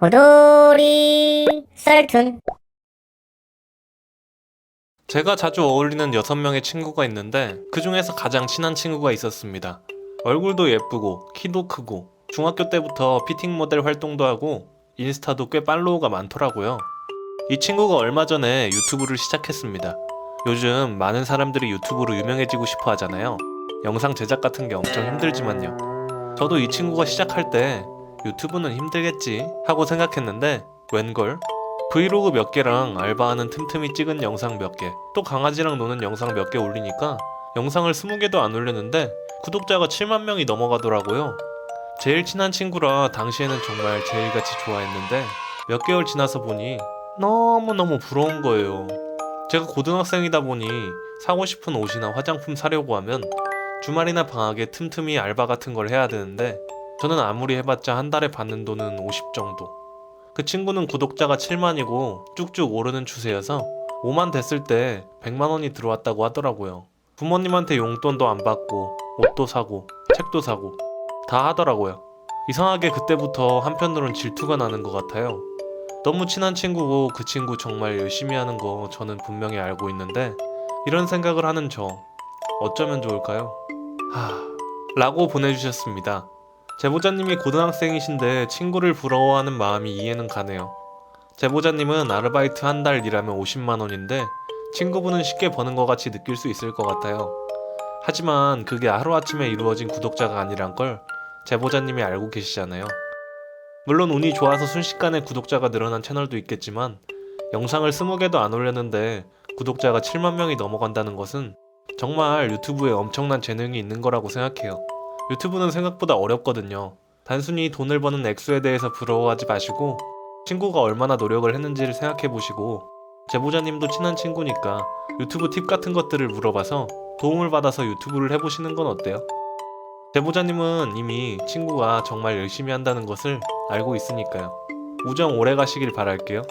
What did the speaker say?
호돌이 썰툰 제가 자주 어울리는 6명의 친구가 있는데 그 중에서 가장 친한 친구가 있었습니다. 얼굴도 예쁘고 키도 크고 중학교 때부터 피팅 모델 활동도 하고 인스타도 꽤 팔로워가 많더라고요. 이 친구가 얼마 전에 유튜브를 시작했습니다. 요즘 많은 사람들이 유튜브로 유명해지고 싶어 하잖아요. 영상 제작 같은 게 엄청 힘들지만요. 저도 이 친구가 시작할 때 유튜브는 힘들겠지 하고 생각했는데 웬걸 브이로그 몇 개랑 알바하는 틈틈이 찍은 영상 몇 개, 또 강아지랑 노는 영상 몇 개 올리니까 영상을 20개도 안 올렸는데 구독자가 7만 명이 넘어가더라고요. 제일 친한 친구라 당시에는 정말 제일 같이 좋아했는데 몇 개월 지나서 보니 너무너무 부러운 거예요. 제가 고등학생이다 보니 사고 싶은 옷이나 화장품 사려고 하면 주말이나 방학에 틈틈이 알바 같은 걸 해야 되는데 저는 아무리 해봤자 한 달에 받는 돈은 50 정도. 그 친구는 구독자가 7만이고 쭉쭉 오르는 추세여서 5만 됐을 때 100만 원이 들어왔다고 하더라고요. 부모님한테 용돈도 안 받고 옷도 사고 책도 사고 다 하더라고요. 이상하게 그때부터 한편으론 질투가 나는 것 같아요. 너무 친한 친구고 그 친구 정말 열심히 하는 거 저는 분명히 알고 있는데 이런 생각을 하는 저 어쩌면 좋을까요? 하... 라고 보내주셨습니다. 제보자님이 고등학생이신데 친구를 부러워하는 마음이 이해는 가네요. 제보자님은 아르바이트 한 달 일하면 50만 원인데 친구분은 쉽게 버는 것 같이 느낄 수 있을 것 같아요. 하지만 그게 하루아침에 이루어진 구독자가 아니란 걸 제보자님이 알고 계시잖아요. 물론 운이 좋아서 순식간에 구독자가 늘어난 채널도 있겠지만 영상을 20개도 안 올렸는데 구독자가 7만 명이 넘어간다는 것은 정말 유튜브에 엄청난 재능이 있는 거라고 생각해요. 유튜브는 생각보다 어렵거든요. 단순히 돈을 버는 액수에 대해서 부러워하지 마시고 친구가 얼마나 노력을 했는지를 생각해 보시고 제보자님도 친한 친구니까 유튜브 팁 같은 것들을 물어봐서 도움을 받아서 유튜브를 해보시는 건 어때요? 제보자님은 이미 친구가 정말 열심히 한다는 것을 알고 있으니까요. 우정 오래 가시길 바랄게요.